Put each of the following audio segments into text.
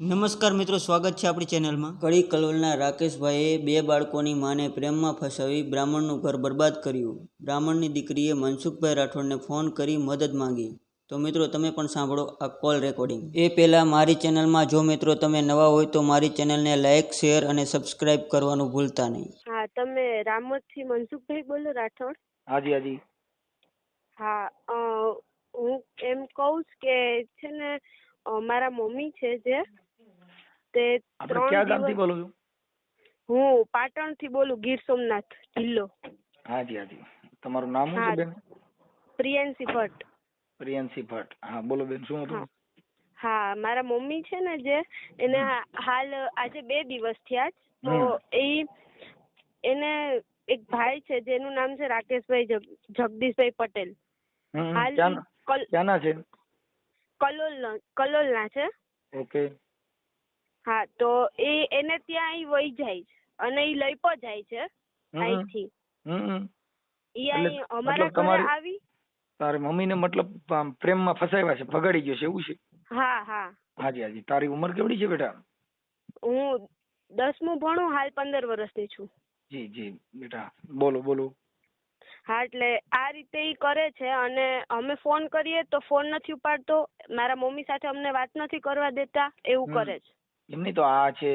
નમસ્કાર મિત્રો સ્વાગત છે આપણી ચેનલમાં. કડી કલોલના રાકેશભાઈએ બે બાળકોની માને પ્રેમમાં ફસાવી બ્રાહ્મણનું ઘર બરબાદ કર્યું. બ્રાહ્મણની દીકરીએ મનસુખભાઈ રાઠોડને ફોન કરી મદદ માંગી. તો મિત્રો તમે પણ સાંભળો આ કોલ રેકોર્ડિંગ. એ પહેલાં મારી ચેનલમાં જો મિત્રો તમે નવા હોય તો મારી ચેનલને લાઇક શેર અને સબસ્ક્રાઇબ કરવાનું ભૂલતા નહીં. હા તમે રામોદથી મનસુખભાઈ બોલો રાઠોડ. હાજી હાજી. હા હું એમ કહું છું કે છે ને મારા મમ્મી છે જે તે આપણે ક્યાં ગામથી બોલો છો? હું પાટણથી બોલું ગીર સોમનાથ જિલ્લો. હાજી હાજી. તમારું નામ શું છે બેન? પ્રિયંશી ભટ્ટ. પ્રિયંશી ભટ્ટ. હા બોલો બેન શું હતું? હા. મારા મમ્મી છે ને જે એને હાલ આજે બે દિવસ થયા જ તો એ એને એક ભાઈ છે જેનું નામ છે રાકેશભાઈ જગદીશભાઈ પટેલ. હાલ ક્યાંના છે? કલોલ કલોલના છે. ઓકે. હા તો એ એને ત્યાં ઈ વહી જાય છે અને ઈ લઈ પણ જાય છે અહીંથી. ઈ અહીં અમારા ઘરે આવી. તારી મમ્મીને મતલબ પ્રેમમાં ફસાવ્યા છે ભગાડી ગયો છે એવું છે? હા હા. હાજી હાજી. તારી ઉંમર કેવડી છે બેટા? હું દસમું ભણું હાલ પંદર વર્ષની છું. જી જી બેટા. બોલો બોલો. હા એટલે આ રીતે ઈ કરે છે અને અમે ફોન કરીએ તો ફોન નથી ઉપાડતો. મારા મમ્મી સાથે અમને વાત નથી કરવા દેતા એવું કરે છે. એમની તો આ છે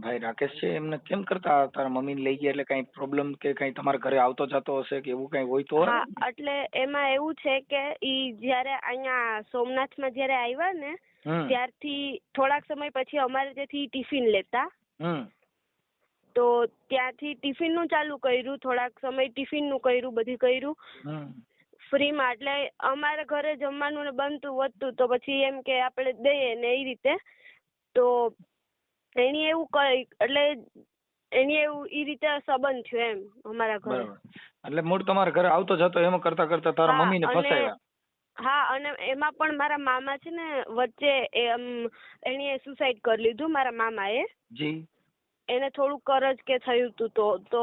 ભાઈ રાકેશ છે એમને કેમ કરતા તારા મમ્મીને લઈ ગયા? એટલે કઈ પ્રોબ્લેમ કે કઈ તમારા ઘરે આવતો જતો હશે કે એવું કઈ હોય તો? હા એટલે એમાં એવું છે કે ઈ જ્યારે અહીંયા સોમનાથમાં જ્યારે આવ્યા ને હમ. ત્યારથી થોડાક સમય પછી અમારે ત્યાંથી ટિફિન લેતા. હમ. તો ત્યાંથી ટિફિનનું ચાલુ કર્યું થોડાક સમય ટિફિનનું કર્યું બધું કર્યું. હમ. ફ્રીમાં એટલે અમારા ઘરે જમવાનું ને બનતું વધતું તો પછી એમ કે આપણે દઈએ ને એ રીતે. તો એની એવું કઈ એટલે એની એવું ઈ રીતે સંબંધ થયો એમ અમારા ઘરે. એટલે મૂળ તમારા ઘરે આવતો જતો એમ કરતા કરતા તારા હા, મમ્મીને અને હા અને એમાં પણ મારા મામા છે ને વચ્ચે એમ એણે સુસાઇડ કરી લીધું મારા મામાએ. જી. એને થોડું કરજ કે થયું હતું તો તો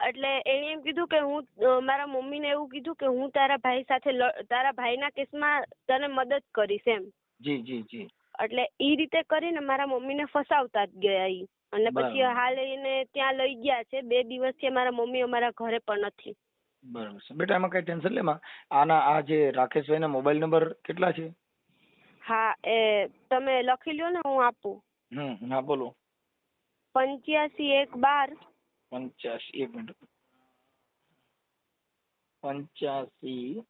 એટલે એણે એમ કીધું કે હું મારા મમ્મીને એવું કીધું કે હું તારા ભાઈ સાથે તારા ભાઈના કેસમાં તને મદદ કરીશ એમ. જી જી જી. એટલે ઈ રીતે કરીને મારા મમ્મીને ફસાવતા જ ગયા ઈ. અને પછી હાલ એને ત્યાં લઈ ગયા છે. બે દિવસથી મારા મમ્મી અમારા ઘરે પણ નથી. બરાબર છે. બેટા એમાં કઈ ટેન્શન લેમાં આના આ જે રાકેશભાઈના મોબાઈલ નંબર કેટલા છે? હા એ તમે લખી લ્યો ને હું આપું. હમ હા બોલો. પંચ્યાસી એક બાર. પંચ્યાસી એક મિનિટ. પંચ્યાસી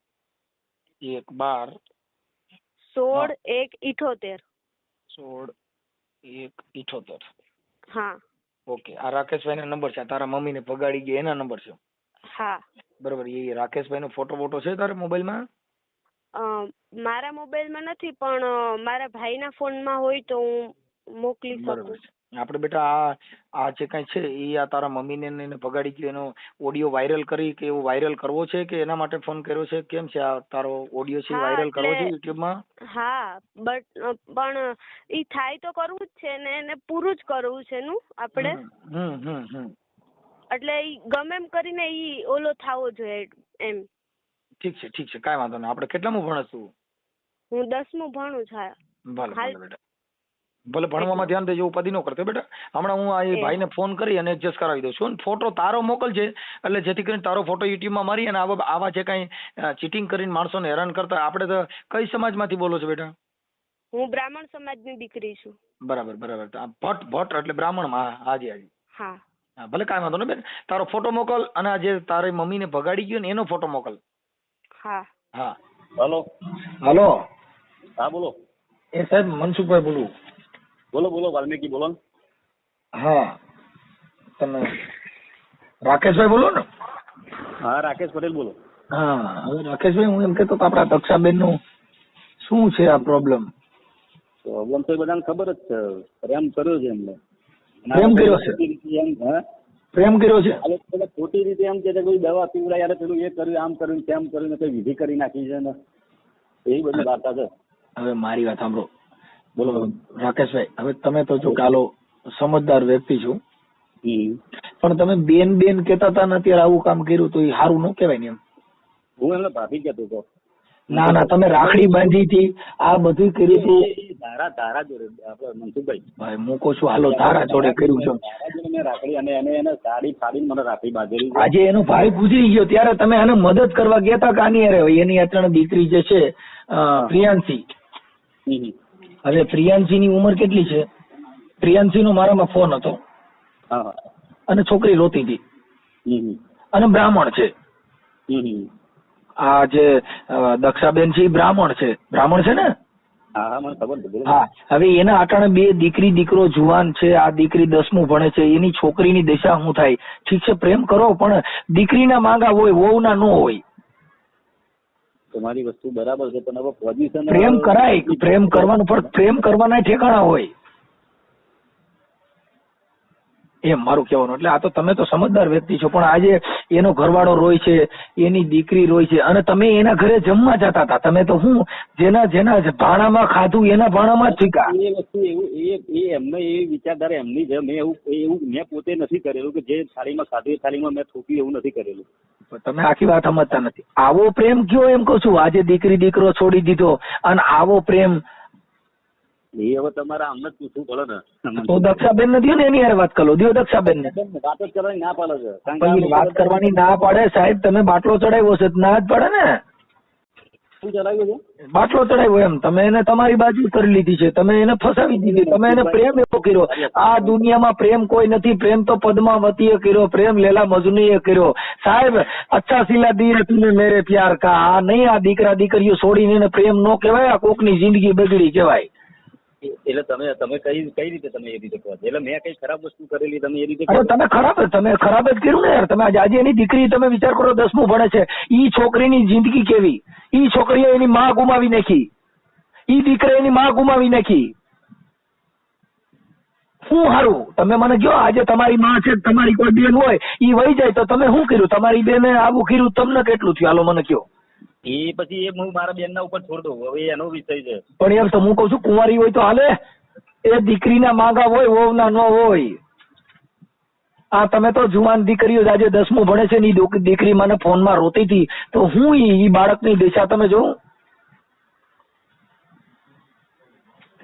એક બાર. સોળ એક ઇઠોતેર. સોળ એક ઇઠોતેર. હા. ઓકે આ રાકેશભાઈનો નંબર છે આ તારા મમ્મીને ભગાડી ગયા એના નંબર છે. હા. બરોબર એ રાકેશભાઈનો ફોટો ફોટો છે તારા મોબાઈલમાં? અ, મારા મોબાઈલમાં નથી પણ મારા ભાઈના ફોનમાં હોય તો હું મોકલી બરાબર શકું આપણે બેટા આ આ જે કઈ છે એ આ તારા મમ્મીને ને એને ભગાડી ગયો એનો ઓડિયો વાયરલ કરી કે એવો વાયરલ કરવો છે કે એના માટે ફોન કર્યો છે? કેમ છે આ તારો ઓડિયો છે વાયરલ કરવો છે યુટ્યુબમાં? હા બટ પણ ઈ થાય તો કરવું જ છે ને એને પૂરું જ કરવું છે નું આપણે હમ હમ હમ એટલે ઈ ગમે એમ કરીને ઈ ઓલો થાવો જોઈએ એમ. ઠીક છે ઠીક છે કાંઈ વાંધો નહીં. આપણે કેટલામું ભણસ તું હું દસમું ભણું છું. હા. ભલે ભલે બેટા. ભલે ભણવામાં ધ્યાન દેજો ઉપાધિ નો કરતો. બેટા હમણાં હું આ એ. ભાઈને ફોન કરી અને એડજસ્ટ કરાવી દઉં છું. ફોટો તારો મોકલજે એટલે જેથી કરીને તારો ફોટો યુટ્યુબમાં મારી અને આવા આવા જે કાંઈ ચીટિંગ કરીને માણસોને હેરાન કરતા આપણે તો કઈ સમાજમાંથી બોલો છો બેટા? હું બ્રાહ્મણ સમાજની દીકરી છું. બરાબર બરાબર. ભટ્ટ ભટ્ટ એટલે બ્રાહ્મણ હા, હાજી હાજી હા હા. ભલે કાંઈ વાંધો નહીં બેન તારો ફોટો મોકલ અને આ જે તારી મમ્મીને ભગાડી ગયો ને એનો ફોટો મોકલ. હા. હા. હલો. હાલો. હા બોલો. એ સાહેબ મનસુખભાઈ બોલું. બોલો બોલો વાલ્મીકી બોલો. હા. તમે રાકેશભાઈ બોલો ને? હા રાકેશ પટેલ બોલો. હા હવે રાકેશભાઈ હું એમ કહેતો આપડા આપણા દક્ષાબેનનું શું છે આ પ્રોબ્લેમ પ્રોબ્લેમ તો બધાને ખબર જ છે. પ્રેમ કર્યો છે એમને. પ્રેમ કર્યો છે? પ્રેમ કર્યો છે? ખોટી રીતે એમ કે કોઈ દવા પીવડાય યાર પેલું એ કર્યું આમ કર્યું તેમ કર્યું ને કઈ વિધિ કરી નાખી છે ને? એ બધી વાર્તા છે. હવે મારી વાત સાંભળો. બોલો રાકેશભાઈ હવે તમે તો જો કાલો સમજદાર વ્યક્તિ છો. પણ તમે બેન બેન કેતા હતા ને અત્યારે આવું કામ કર્યું તો એ સારું ન કહેવાય ને એમ. હું એમને ભાભી કેતો હતો. ના ના તમે રાખડી બાંધી હતી આ બધું કર્યું હતું. ધારા ધારા જોડે આપણે મનસુખભાઈ. ભાઈ મૂકો છું હાલો તારા જોડે કર્યું છે. મેં રાખડી અને એને એને સાડી ફાડીને મને રાખડી બાંધેલી આજે એનો ભાઈ ગુજરી ગયો ત્યારે તમે એને મદદ કરવા ગયા હતા કાની અરે એની અચાનક દીકરી જે છે પ્રિયાંશી. હવે પ્રિયાંશી ની ઉંમર કેટલી છે? પ્રિયાંશી નો મારામાં ફોન હતો. હા. હા અને છોકરી રોતી હતી. અને બ્રાહ્મણ છે. આ જે દક્ષાબેન છે એ બ્રાહ્મણ છે. બ્રાહ્મણ છે ને? હા હા. હા. હવે એના આટાણે બે દીકરી દીકરો જુવાન છે. આ દીકરી દસમું ભણે છે. એની છોકરીની દિશા શું થાય? ઠીક છે પ્રેમ કરો પણ દીકરીના માંગા હોય વહુના ન હોય. તમારી વસ્તુ બરાબર છે પણ હવે પોઝિશન પ્રેમ કરાય પ્રેમ કરવાનું પણ પ્રેમ કરવાના ઠેકાણા હોય. એમ મારું કહેવાનું. એટલે આ તો તમે તો સમજદાર વ્યક્તિ છો પણ આજે એનો ઘરવાળો રોય છે એની દીકરી રોય છે અને તમે એના ઘરે જમવા જતા હતા. તમે તો હું જેના જેના ભાણામાં ખાધું એના ભાણામાં જ શીખા એ વસ્તુ એવું એ એમને એ વિચારધારા એમની છે મેં એવું એવું મેં પોતે નથી કરેલું કે જે થાળીમાં ખાધું એ થાળીમાં મેં થૂક્યું એવું નથી કરેલું. તમે આખી વાત સમજતા નથી. આવો પ્રેમ કયો એમ કહું છું? આજે દીકરી દીકરો છોડી દીધો અને આવો પ્રેમ એ હવે તમારે આમને જ પૂછવું પડે ને. તો દક્ષાબેન નથી ને એની હારે વાત કરો? દો દક્ષાબેન ને વાત જ કરવાની ના પાડે છે. કારણ કે આ પણ લોકો વાત કરવાની ના પાડે સાહેબ તમે બાટલો ચડાવ્યો છે ના જ પડે ને. શું ચલાવ્યું છે? બાટલો ચડાવ્યો એમ. તમે એને તમારી બાજુ કરી લીધી છે. તમે એને ફસાવી દીધી. તમે એને પ્રેમ એવો કર્યો. આ દુનિયામાં પ્રેમ કોઈ નથી. પ્રેમ તો પદ્માવતીએ કર્યો. પ્રેમ લેલા મજનીએ કર્યો. સાહેબ અચ્છા સિલા દિયે તુને મેરે પ્યાર કા. આ નહીં આ દીકરા દીકરીઓ છોડીને એને પ્રેમ નો કહેવાય. આ કોકની જિંદગી બગડી કહેવાય. એટલે તમે તમે કઈ કઈ રીતે તમે એ રીતે કહો છો? એટલે મેં કઈ ખરાબ વસ્તુ કરેલી તમે એ રીતે અરે તમે ખરાબ તમે ખરાબ જ કર્યું ને યાર. તમે આજે એની દીકરી તમે વિચાર કરો દસમું ભણે છે. ઈ છોકરીની જિંદગી કેવી? ઈ છોકરીએ એની માં ગુમાવી નાખી. ઈ દીકરે એની માં ગુમાવી નાખી. શું સારું તમે મને કહો આજે તમારી માં છે તમારી કોઈ બેન હોય ઈ વહી જાય તો તમે શું કર્યું? તમારી બેને આવું કર્યું તમને કેટલું થયું? હાલો મને કહો. એ પછી એ હું મારા બેન ના ઉપર છોડ દઉં. હવે એનો વિષય છે. પણ એમ તો હું કઉ છું, કુંવારી હોય તો હાલે. એ દીકરીના માંગા હોય, વહુના ન હોય. આ તમે તો જુવાન દીકરીઓ આજે દસમું ભણે છે ને દીકરી મને ફોનમાં રોતી હતી. તો હું ઈ બાળકની દિશા તમે જો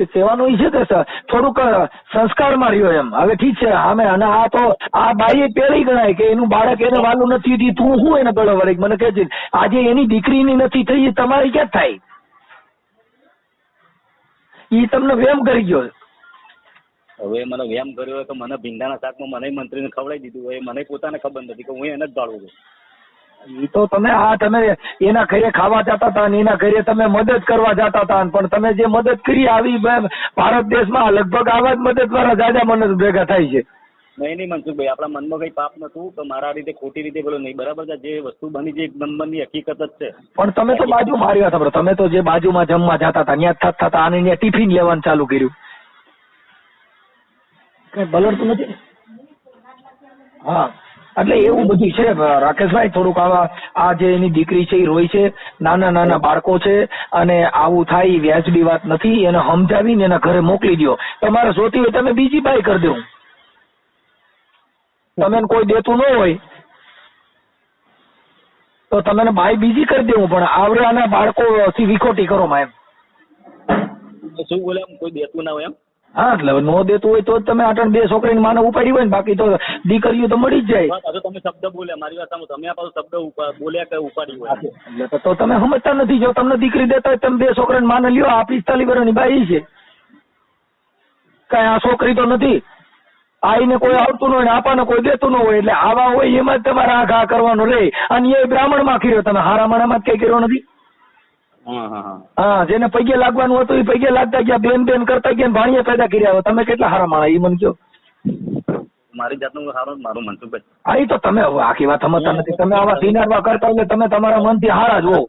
કહેવાનું ઈ છે કે થોડુંક સંસ્કારમાં રહ્યો એમ. હવે ઠીક છે, આમે અને આ તો, આ બાઈ પેલી ગણાય કે એનું બાળક એને વાલું નથી થયું તું હું એને ગળો વળી? મને કહે છે આજે એની દીકરીની નથી થઈ તમારી ક્યાં થાય? ઈ તમને વેમ કરી ગયો. હવે મને વેમ કર્યો કે મને ભીંડાના શાકમાં મને મંત્રીને ખવડાવી દીધું હોય મને પોતાને ખબર નથી કે હું એને જ ગાળું છું. ઈ તો તમે આ તમે એના ઘરે ખાવા જતા હતા અને એના ઘરે તમે મદદ કરવા જતા હતા પણ તમે જે મદદ કરી આવી ભારત દેશમાં લગભગ આવા જ મદદ દ્વારા જાજા મનસ ભેગા થાય છે. નહીં નહીં મનસુખભાઈ આપણા મનમાં કઈ પાપ નતું તો મારા રીતે ખોટી રીતે બોલો નહીં. બરાબર છે જે વસ્તુ બની છે એક નંબરની હકીકત જ છે. પણ તમે તો બાજુ માર્યા હતા તમે તો જે બાજુમાં જમવા જતા હતા ત્યાં થતા હતા અને ત્યાં ટિફિન લેવાનું ચાલુ કર્યું. કઈ બલડતું નથી? હા. એટલે એવું બધું છે. રાકેશભાઈ, થોડુંક આવા, આ જે એની દીકરી છે, એ રોય છે, નાના નાના બાળકો છે, અને આવું થાય વ્યાજબી વાત નથી, એને સમજાવીને એના ઘરે મોકલી દો તમારે જોતી હોય, તમે બીજી બાય કરી દો. તમે કોઈ દેતું ન હોય. તો તમે બાય બીજી કરી દેવું, પણ આવડાના બાળકો થી વિખોટી કરો માં એમ. શું બોલે કોઈ દેતું ના હોય એમ? હા એટલે નો દેતું હોય તો જ તમે આટણ બે છોકરીની માને ઉપાડી હોય ને બાકી તો દીકરીઓ તો મળી જ જાય. બસ તમે શબ્દ બોલ્યા મારી વાત સાંભળો. તમે પાછો શબ્દ બોલ્યા કે ઉપાડી હોય? એટલે તો- તો તમે સમજતા નથી જો તમને દીકરી દેતા હોય તમે બે છોકરાને માને લ્યો આ પિસ્તાલીસ વર્ષની બાઈ છે. કઈ આ છોકરી તો નથી. આઈને કોઈ આવતું ન હોય ને આપાને કોઈ દેતું ન હોય એટલે આવા હોય એમાં જ તમારે આ ઘા કરવાનો રે. અને એ બ્રાહ્મણમાં કર્યો તમે હારા માણામાં જ કઈ કર્યો નથી. હા હા હા. હા જેને પગે લાગવાનું હતું એ પગે લાગતા ગયા બેન બેન કરતા ગયા ને ભાણિયા પેદા કર્યા તમે કેટલા હારા માણા એ મને કહો. મારી જાતનું સારું મારું મનસુખભાઈ. હા એ તો તમે આખી વાત સમજતા નથી. તમે આવા સિનારવા કરતા એટલે તમે તમારા મનથી હારા જ હો.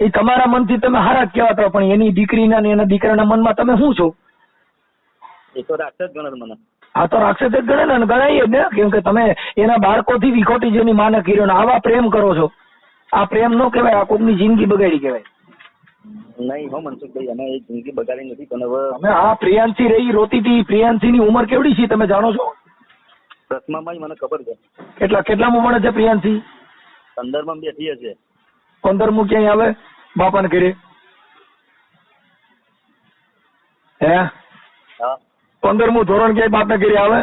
એ તમારા મનથી તમે હારા જ કહેવાતા પણ એની દીકરીના ને એના દીકરાના મનમાં તમે શું છો? એ તો રાક્ષસ ગણે મને. આ તો રાક્ષસ જ ગણે ને ગણાય ને. કેમ કે તમે એના બાળકોથી વિખોટી જેની માને કર્યો ને આવા પ્રેમ કરો છો. આ પ્રેમ નો કહેવાય આ કોકની જિંદગી બગાડી કહેવાય. નહીં હો મનસુખભાઈ અમે એ જિંદગી બગાડી નથી પણ હવે અમે આ પ્રિયાંશી રહી રોતી હતી પ્રિયાંશી ની ઉંમર કેવડી છે તમે જાણો છો? દસમામાં મને ખબર છે. કેટલા કેટલામાં ભણે છે પ્રિયાંશી? પંદરમાં બેઠી હશે. પંદરમું ક્યાંય આવે? બાપાને ઘરે. હે? પંદરમું ધોરણ ક્યાંય બાપને ઘરે આવે?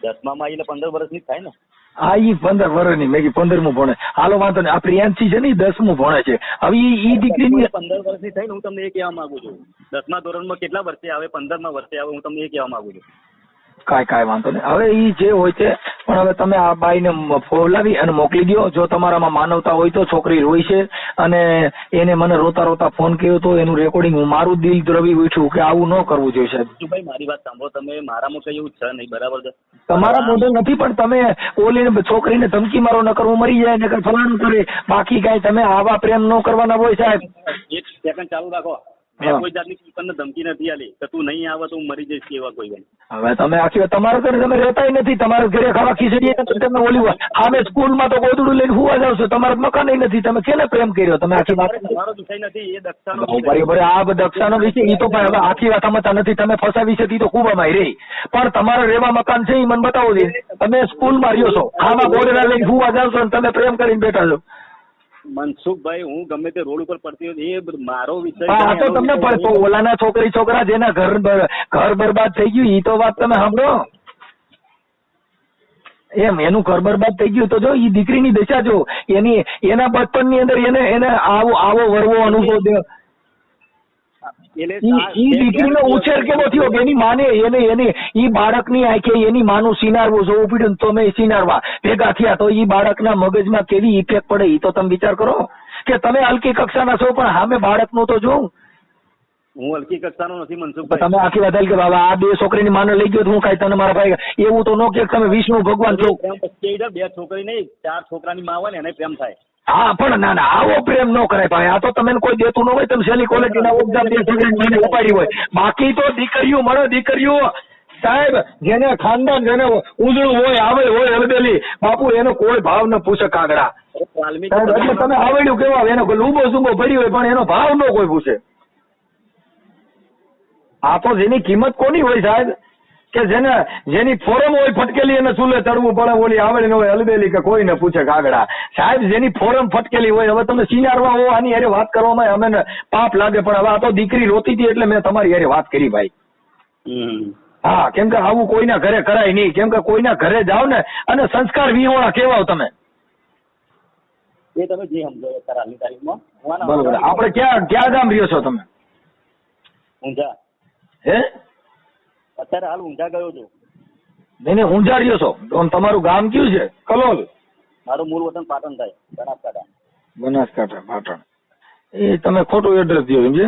દસમામાં એટલે પંદર વર્ષની થાય ને. હા ઈ પંદર વર્ષની મેં પંદરમું ભણે. હાલો, વાંધો નહીં. આ પ્રિયાંશી છે ને ઈ દસમું ભણે છે. હવે ઈ દીકરીની પંદર વર્ષની થઈ ને હું તમને એ કહેવા માંગુ છું. દસમા ધોરણમાં કેટલા વર્ષે આવે, પંદરમાં વર્ષે આવે, હું તમને એ કહેવા માંગુ છું. કાંઈ કાંઈ વાંધો નહીં. હવે એ જે હોય છે પણ હવે તમે આ બાઈને ફોલાવી અને મોકલી દો જો તમારામાં માનવતા હોય તો છોકરી રોઈ છે અને એને મને રોતા રોતા ફોન કર્યો તો એનું રેકોર્ડિંગ હું મારું દિલ દ્રવી ઉઠ્યું કે આવું ન કરવું જોઈએ સાહેબ. ભાઈ મારી વાત સાંભળો. તમે મારામાં કઈ એવું છે નહીં બરાબર છે? તમારા મોઢે નથી પણ તમે ઓલીને છોકરીને ધમકી મારો ન કરવું મરી જાય ને ફલાણું કરે. બાકી કાંઈ તમે આવા પ્રેમ ન કરવાના હોય સાહેબ. એક સેકન્ડ ચાલુ રાખો. મેં કોઈ જાતની તમને ધમકી નથી આલી કે તું નહીં આવે તો હું મરી જઈશ એવા કોઈ હવે તમે આખી તમારા ઘરે તમે રહેતા નથી. તમારા ઘરે ખાવા ખીચડી તમે ઓલી આમે સ્કૂલમાં તો ગોદડું લઈને હુવા જાવ છો. તમારા મકાન નથી. તમે કેને પ્રેમ કર્યો? તમે આખી વાત તમારો વિષય નથી. એ દક્ષાનો બરાબર આ દક્ષાનો વિષય એ તો પણ હવે આખી વાત સમજતા નથી. તમે ફસાવી છે તો ખૂબ અમારી રહી. પણ તમારે રહેવા મકાન છે ઈ મને બતાવો છે તમે સ્કૂલમાં રહ્યો છો. આમાં ગોદડા લઈને હુવા જાવ છો અને તમે પ્રેમ કરીને બેઠા છો. મનસુખભાઈ હું ગમે તે રોડ ઉપર પડતી હોય એ મારો વિષય હા તો તમને પડતો ઓલાના છોકરી છોકરા જેના ઘર ઘર બરબાદ થઈ ગયું એ તો વાત તમે સાંભળો. એમ એનું ઘર બરબાદ થઈ ગયું તો જો એ દીકરીની દશા જો એની એના બચપનની અંદર એને એને આવો આવો વરવો અનુભવ ઈ દીકરીનો ઉછેર કેવો થયો કે એની માને એને એને ઈ બાળકની આંખે એની માનું સિનારવું જોવું પડ્યું ને તો મેં સિનારવા ભેગા થયા. તો ઈ બાળકના મગજમાં કેવી ઇફેક્ટ પડે ઈ તો તમે વિચાર કરો. કે તમે હલકી કક્ષાના છો પણ હામે બાળકનું તો જોઉં. હું હલકી કક્ષાનો નથી મનસુખ તમે આખી વાત કે બાબા આ બે છોકરીની માને લઈ ગયો તો હું કાંઈ તને મારા ભાઈ એવું તો નો કે તમે વિષ્ણુ ભગવાન છો બે છોકરી નહીં ચાર છોકરાની માં હોય ને એને પ્રેમ થાય. હા, પણ ના ના, આવો પ્રેમ ન કરાય ભાઈ. આ તો તમે કોઈ દેતું ન હોય, તમે સેલી ક્વોલિટીના ઉપજા બે માને ઉપાડી હોય. બાકી તો દીકરીઓ મળે, દીકરીઓ. સાહેબ, જેને ખાનદાન, જેને ઉજળું હોય આવે હોય હળદેલી બાપુ, એનો કોઈ ભાવ ન પૂછે કાગડા. તમે આવડ્યું કેવા એનો લૂબો સુબો ભરી હોય, પણ એનો ભાવ ન કોઈ પૂછે. આ તો જેની કિંમત કોની હોય સાહેબ? કે જેને જેની ફોરમ હોય ફટકેલી એને ચૂલે ચડવું પડે ઓલી આવડી ન હોય હલબેલી કે કોઈને પૂછે કાગડા. સાહેબ જેની ફોરમ ફટકેલી હોય હવે તમે સિનારવા હો આની હારે વાત કરવામાં અમે પાપ લાગે પણ હવે આ તો દીકરી રોતી હતી એટલે મેં તમારી હારે વાત કરી ભાઈ. હા કેમ કે આવું કોઈના ઘરે કરાય નહીં કેમ કે કોઈના ઘરે જાવ ને અને સંસ્કાર વિહોણા કેવાઓ તમે. એ તમે જે સમજો એ તારીખમાં. બરોબર. આપણે ક્યાં ક્યાં ગામ રહ્યો છો તમે? ઊંઝા. હે? અત્યારે હાલ ઊંઝા ગયો છું. નહીં નહીં ઊંઝા રહ્યો છો. તમારું ગામ કયું છે? કલોલ. મારું મૂળ વતન પાટણ થાય બનાસકાંઠા. બનાસકાંઠા પાટણ. એ તમે ખોટું એડ્રેસ દો સમજે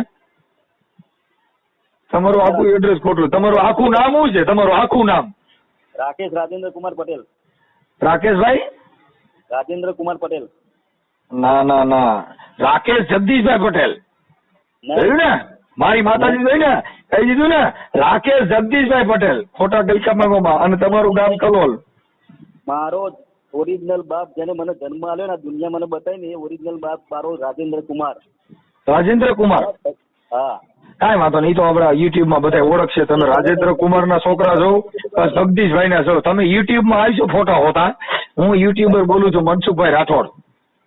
તમારું આખું એડ્રેસ ખોટું તમારું આખું નામ શું છે? તમારું આખું નામ. રાકેશ રાજેન્દ્ર કુમાર પટેલ. રાકેશભાઈ? રાજેન્દ્ર કુમાર પટેલ. ના ના ના. રાકેશ જગદીશભાઈ પટેલ. ને? મારી માતાજી જોઈ ને કહી દીધું ને રાકેશ જગદીશભાઈ પટેલ ખોટા ગલકામાં અને તમારું ગામ કલોલ. મારો ઓરિજિનલ બાપ જેને મને જન્મ આલ્યો ને દુનિયા મને બતાવી ને એ ઓરિજિનલ બાપ મારો રાજેન્દ્ર કુમાર. રાજેન્દ્ર કુમાર? હા. કાઈ વાંધો નહીં તો આપડા યુટ્યુબમાં બધા ઓળખશે. તમે રાજેન્દ્ર કુમાર ના છોકરા છો જગદીશભાઈ ના છો. તમે યુટ્યુબમાં આવીશો ફોટા હોતા. હું યુટ્યુબર બોલું છું મનસુખભાઈ રાઠોડ.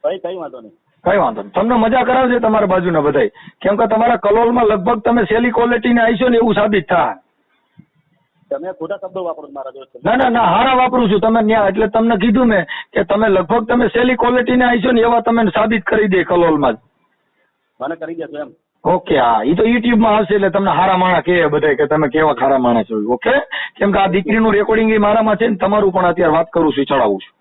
ભાઈ કઈ વાંધો નહીં. કઈ વાંધો નહીં. તમને મજા કરાવશે તમારા બાજુના બધાય. કેમ કે તમારા કલોલમાં લગભગ તમે સેલી ક્વોલિટીને આવીશો ને એવું સાબિત થાય. તમે ખોટા શબ્દો વાપરો મારા જોડે. ના ના ના હારા વાપરું છું. તમે ન્યા એટલે તમને કીધું મેં કે તમે લગભગ તમે સેલી ક્વોલિટીને આવીશો ને એવા તમે સાબિત કરી દે કલોલમાં જ. મને કરી દેશો એમ. ઓકે હા. એ તો યુટ્યુબમાં હશે એટલે તમને હારા માણા કહે બધા કે તમે કેવા ખારા માણસ છો. ઓકે? કેમ કે આ દીકરીનું રેકોર્ડિંગ એ મારામાં છે ને તમારું પણ અત્યારે વાત કરું છું ચડાવું છું.